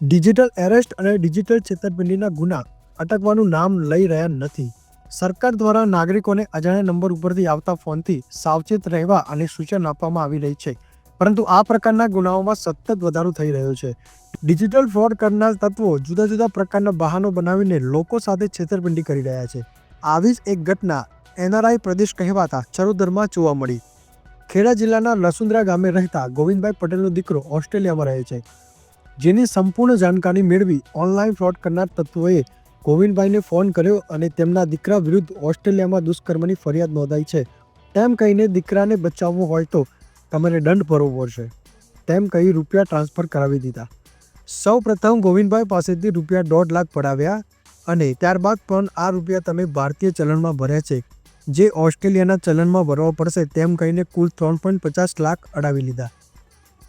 Digital arrest અને digital છેતરપિંડીના ગુના અટકવાનું નામ લઈ રહ્યા નથી. સરકાર દ્વારા નાગરિકોને અજાણ્યા નંબર ઉપરથી આવતા ફોનથી સાવચેત રહેવા અને સૂચન આપવામાં આવી રહી છે. પરંતુ આ પ્રકારના ગુનાઓમાં સતત વધારો થઈ રહ્યો છે. ડિજિટલ ફ્રોડ કરનાર તત્વો જુદા જુદા પ્રકારના બહાનો બનાવીને લોકો સાથે છેતરપિંડી કરી રહ્યા છે. આવી જ એક ઘટના એનઆરઆઈ પ્રદેશ કહેવાતા ચરોદરમાં જોવા મળી. ખેડા જિલ્લાના લસુંદરા ગામે રહેતા ગોવિંદભાઈ પટેલનો દીકરો ઓસ્ટ્રેલિયામાં રહે છે. જેની સંપૂર્ણ જાણકારી મેળવી ઓનલાઈન ફ્રોડ કરનાર તત્વોએ ગોવિંદભાઈને ફોન કર્યો અને તેમના દીકરા વિરુદ્ધ ઓસ્ટ્રેલિયામાં દુષ્કર્મની ફરિયાદ નોંધાઈ છે. તેમ કહીને દીકરાને બચાવવો હોય તો તમારે દંડ ભરવો પડશે. તેમ કહી રૂપિયા ટ્રાન્સફર કરાવી દીધા. સૌ પ્રથમ ગોવિંદભાઈ પાસેથી રૂપિયા દોઢ લાખ પડાવ્યા અને ત્યારબાદ પણ આ રૂપિયા તમે ભારતીય ચલણમાં ભર્યા છે. જે ઓસ્ટ્રેલિયાના ચલણમાં ભરવા પડશે તેમ કહીને કુલ ત્રણ પોઈન્ટ પચાસ લાખ અડાવી લીધા.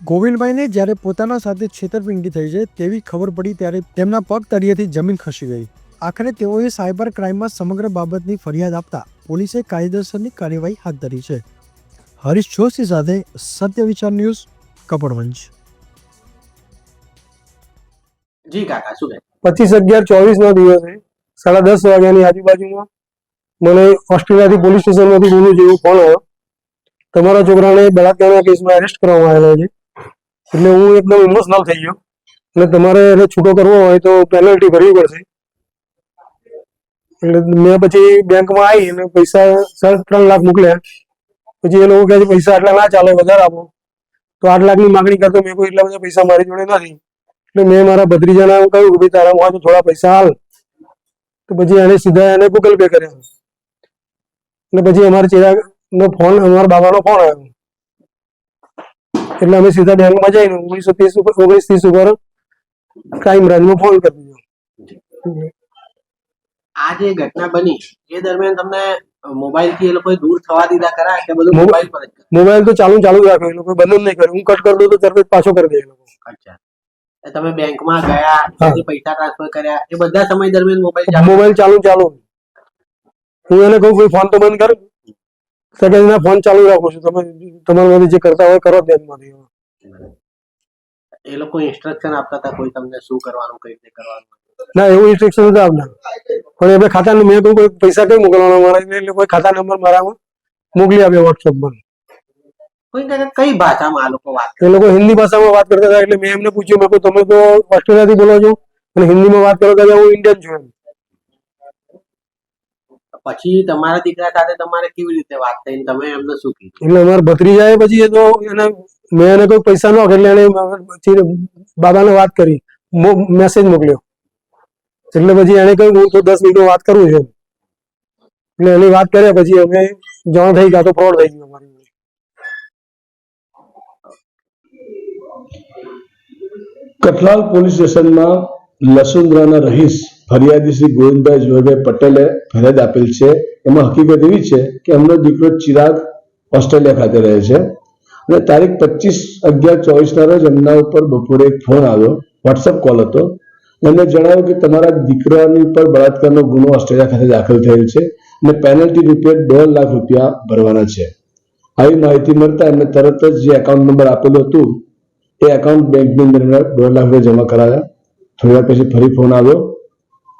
ગોવિંદભાઈને જ્યારે પોતાના સાથે છેતરપિંડી થઈ છે તેવી ખબર પડી ત્યારે તેમના પગ તળિયેથી જમીન ખસી ગઈ. આખરે તેઓએ સાયબર ક્રાઇમમાં સમગ્ર બાબતની ફરિયાદ આપતા પોલીસે કાયદેસરની કાર્યવાહી હાથ ધરી છે. હરીશ જોશી સાથે સત્ય વિચાર ન્યૂઝ કપડવંશ જી કાકા શું પચીસ અગિયાર ચોવીસ નો દિવસે સાડા દસ વાગ્યાની આજુબાજુમાં મને ઓસ્ટ્રેલિયાથી પોલીસ સ્ટેશનમાંથી બોલું જેવું ફોન આવ્યો. તમારા છોકરાને બળાત્કારના કેસમાં એરેસ્ટ કરવામાં આવેલો છે. એટલે હું એકદમ ઇમોશનલ થઈ ગયો. અને તમારે એને છૂટો કરવો હોય તો પેનલ્ટી ભરવી પડશે. એટલે મેં પછી બેંકમાં આવી અને પૈસા સાડા ત્રણ લાખ મોકલ્યા. પછી એ લોકો કહે છે, પૈસા આટલા ના ચાલે, વધારે આપો. તો આઠ લાખની માગણી કરતો મેં કોઈ એટલા બધા પૈસા મારી જોડે નથી. એટલે મેં મારા ભત્રીજાને એમ કહ્યું કે, ભાઈ, તારા હોય તો થોડા પૈસા હાલ. તો પછી એને સીધા એને ગૂગલ પે કર્યા. અને પછી અમારા ચેરાનો ફોન, અમારા બાબાનો ફોન આવ્યો. એટલે અમે સીધા બેંકમાં જઈને ઓગણીસો ત્રીસ ઉપર ઓગણીસ ત્રીસ ઉપર ક્રાઇમ બ્રાન્ચમાં ફોન કરી દીધો. આ જે ઘટના બની એ દરમિયાન તમને મોબાઈલથી એ લોકો દૂર થવા દીધા ખરા કે બધું મોબાઈલ- પર જ મોબાઈલ તો ચાલુ ચાલુ રાખ્યો. એ લોકો બંધ નહીં કર્યું. હું કટ કરી દઉં તો તરત જ પાછો કરી દે એ લોકો. અચ્છા. તમે બેંકમાં ગયા પૈસા ટ્રાન્સફર કર્યા એ બધા સમય દરમિયાન મોબાઈલ મોબાઈલ ચાલુ ચાલુ. હું એને કહું ફોન તો બંધ કર. તો ના ફોન ચાલુ રાખો છો. તમે તમારામાંથી જે કરતા હોય કરો બેંકમાંથી એ લોકો ઇન્સ્ટ્રક્શન આપતા હતા કોઈ તમને શું કરવાનું કઈ રીતે કરવાનું? ના એવું ઇન્સ્ટ્રક્શન નથી આપના પણ એમને ખાતા મેં કહ્યું કોઈ પૈસા કઈ મોકલવાના મારા એટલે કોઈ ખાતા નંબર મારામાં મોકલી આપ્યો વોટ્સઅપ પર. કોઈ ભાષામાં આ લોકો વાત એ લોકો હિન્દી ભાષામાં વાત કરતા હતા એટલે મેં એમને પૂછ્યું મેં તમે તો ઓસ્ટ્રેલિયાથી બોલો છો અને હિન્દીમાં વાત કરો તો હું ઇન્ડિયન છું. એમ પછી તમારા દીકરા સાથે તમારે કેવી રીતે વાત થઈ તમે એમને શું કીધું? એટલે અમારા ભત્રીજાએ પછી એ તો એને મેં એને કોઈ પૈસા ન એટલે એને પછી બાબાને વાત કરી મેસેજ મોકલ્યો. એટલે પછી એને કહ્યું હું તો દસ મિનિટમાં વાત કરું છું એટલે એની વાત કર્યા પછી અમે જાણ થઈ ગયા તો ફ્રોડ થઈ ગયું અમારી. કઠલાલ પોલીસ સ્ટેશનમાં લસુંદ્રાના રહીશ ફરિયાદી શ્રી ગોવિંદભાઈ જોરભાઈ પટેલે ફરિયાદ આપેલ છે. એમાં હકીકત એવી છે કે એમનો દીકરો ચિરાગ ઓસ્ટ્રેલિયા ખાતે રહે છે. અને તારીખ પચીસ અગિયાર ચોવીસના રોજ એમના ઉપર બપોરે એક ફોન આવ્યો. વોટ્સઅપ કોલ હતો. એમને જણાવ્યું કે તમારા દીકરાની ઉપર બળાત્કારનો ગુનો ઓસ્ટ્રેલિયા ખાતે દાખલ થયેલ છે અને પેનલ્ટી રૂપે દોઢ લાખ રૂપિયા ભરવાના છે. આવી માહિતી મળતા એમને તરત જ જે એકાઉન્ટ નંબર આપેલું હતું, એ એકાઉન્ટ બેંકની અંદર દોઢ લાખ રૂપિયા જમા કરાવ્યા થોડી પછી ફરી ફોન આવ્યો.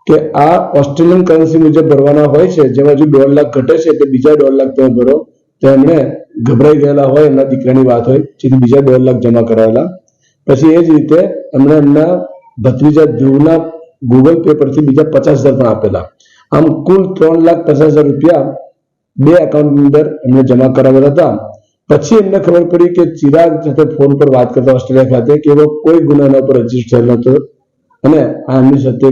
કે આ ઓસ્ટ્રેલિયન કરન્સી મુજબ ભરવાના હોય છે જેમાં જો દોઢ લાખ ઘટે છે એટલે બીજા દોઢ લાખ તમે ભરો, તો એમણે ગભરાઈ ગયેલા હોય એમના દીકરાની વાત હોય, જેથી બીજા દોઢ લાખ જમા કરાવેલા પછી એ જ રીતે એમણે એમના ભત્રીજા ધ્રુવના ગૂગલ પે પરથી બીજા પચાસ હજાર પણ આપેલા. આમ કુલ ત્રણ લાખ પચાસ હજાર રૂપિયા બે એકાઉન્ટ અંદર એમણે જમા કરાવેલા હતા. પછી એમને ખબર પડી કે ચિરાગ સાથે ફોન પર વાત કરતા ઓસ્ટ્રેલિયા ખાતે કે એવો કોઈ ગુનાના ઉપર પર રજિસ્ટર થયેલ નતો અને આ એમની સાથે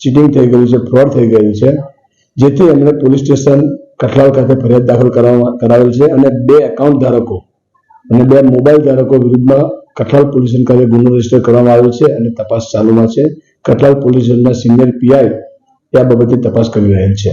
ચીટિંગ થઈ ગયું છે ફ્રોડ થઈ ગયું છે, જેથી એમણે પોલીસ સ્ટેશન કઠલાલ ખાતે ફરિયાદ દાખલ કરવામાં કરાવેલ છે અને બે એકાઉન્ટ ધારકો અને બે મોબાઈલ ધારકો વિરુદ્ધમાં કઠલાલ પોલીસ ખાતે ગુનો રજિસ્ટર કરવામાં આવ્યો છે અને તપાસ ચાલુમાં છે. કઠલાલ પોલીસ સિનિયર પીઆઈ આ બાબતે તપાસ કરી રહેલ છે.